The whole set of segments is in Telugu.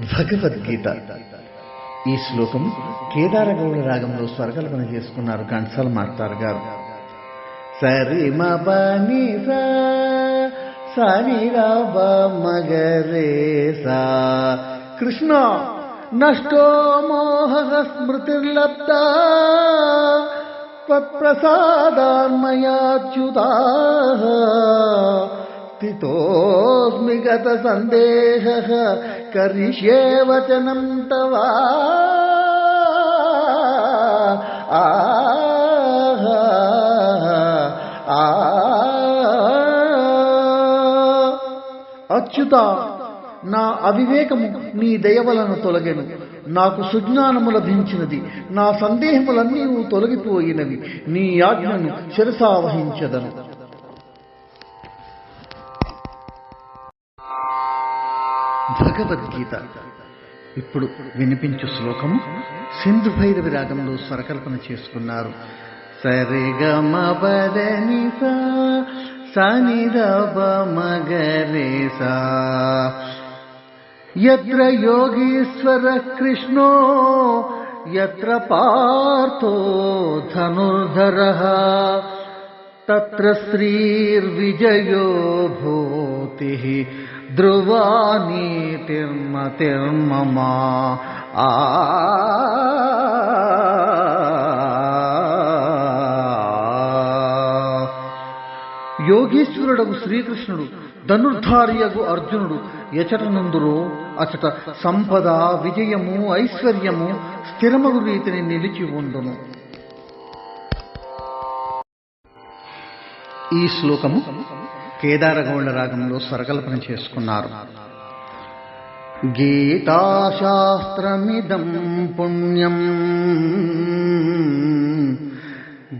భగవద్గీత. ఈ శ్లోకం కేదారగౌడ రాగంలో స్వర్గలపన చేసుకున్నారు కంఠసాల మార్తారు గారు. సరి మని మగరే సా కృష్ణ నష్టో మోహ స్మృతిర్లప్త ప్రసాదాన్మయాచ్యుతా स्थितोऽस्मि गतसन्देहः करिष्ये वचनं तव అచ్యుత నా అవివేకము నీ దయవలను తొలగెను నాకు సుజ్ఞానము లభించినది నా సందేహములన్నీ తొలగిపోయినవి నీ ఆజ్ఞను శిరసావహించదను భగవద్గీత. ఇప్పుడు వినిపించు శ్లోకము సింధు భైరవి రాగంలో స్వరకల్పన చేసుకున్నారు. సరిగమని యత్ర యోగీశ్వర కృష్ణో యత్ర పార్థో ధనుర్ధర. तत्र श्रीर्विजयो भूतिः ध्रुवा नीतिर्मतिर्मम आ యోగీశ్వరుడగు శ్రీకృష్ణుడు ధనుర్ధారియగు అర్జునుడు ఎచటనందురో అచట సంపద విజయము ఐశ్వర్యము స్థిరమగు రీతిని నిలిచి ఉండును ఈ శ్లోకము కేదారగౌళ రాగంలో స్వరకల్పన చేసుకున్నారు. గీతాశాస్త్రమిదం పుణ్యం.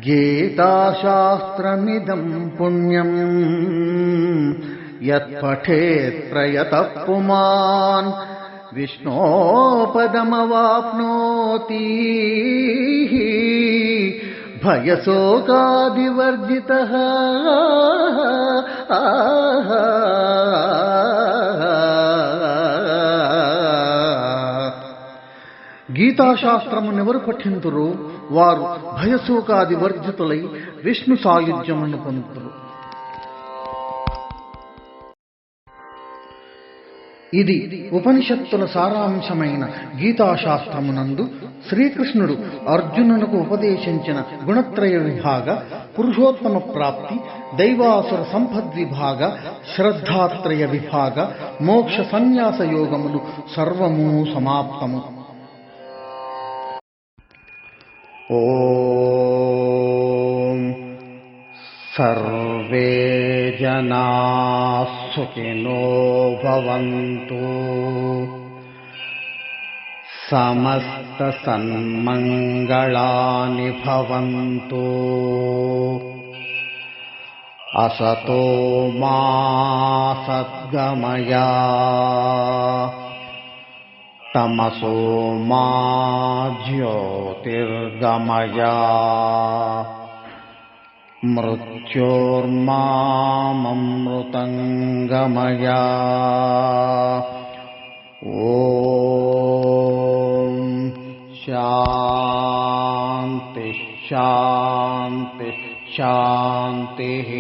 గీతాశాస్త్రమిదం పుణ్యం. యత్పఠేత్ ప్రయత పుమాన్ విష్ణోపదమవాప్నోతి. భయశోకాదివర్జిత. గీతాశాస్త్రమునెవరు పఠింతురు? వారు భయశోకాది వర్జితులై విష్ణు సాయుధ్యమును పొందుతురు. ఇది ఉపనిషత్తుల సారాంశమైన గీతాశాస్త్రమునందు శ్రీకృష్ణుడు అర్జునునకు ఉపదేశించిన గుణత్రయ విభాగ పురుషోత్తమ ప్రాప్తి దైవాసుర సంపద్విభాగ శ్రద్ధాత్రయ విభాగ మోక్ష సన్యాస యోగములు సర్వము సమాప్తము. ఓ सर्वे जनाः सुखिनो भवन्तु। समस्तसन्मङ्गलानि भवन्तु। असतो मा सद्गमया। तमसो मा ज्योतिर्गमया। मृत्योर्मामृतङ्गमया ॐ शान्ति शान्ति शान्तिः।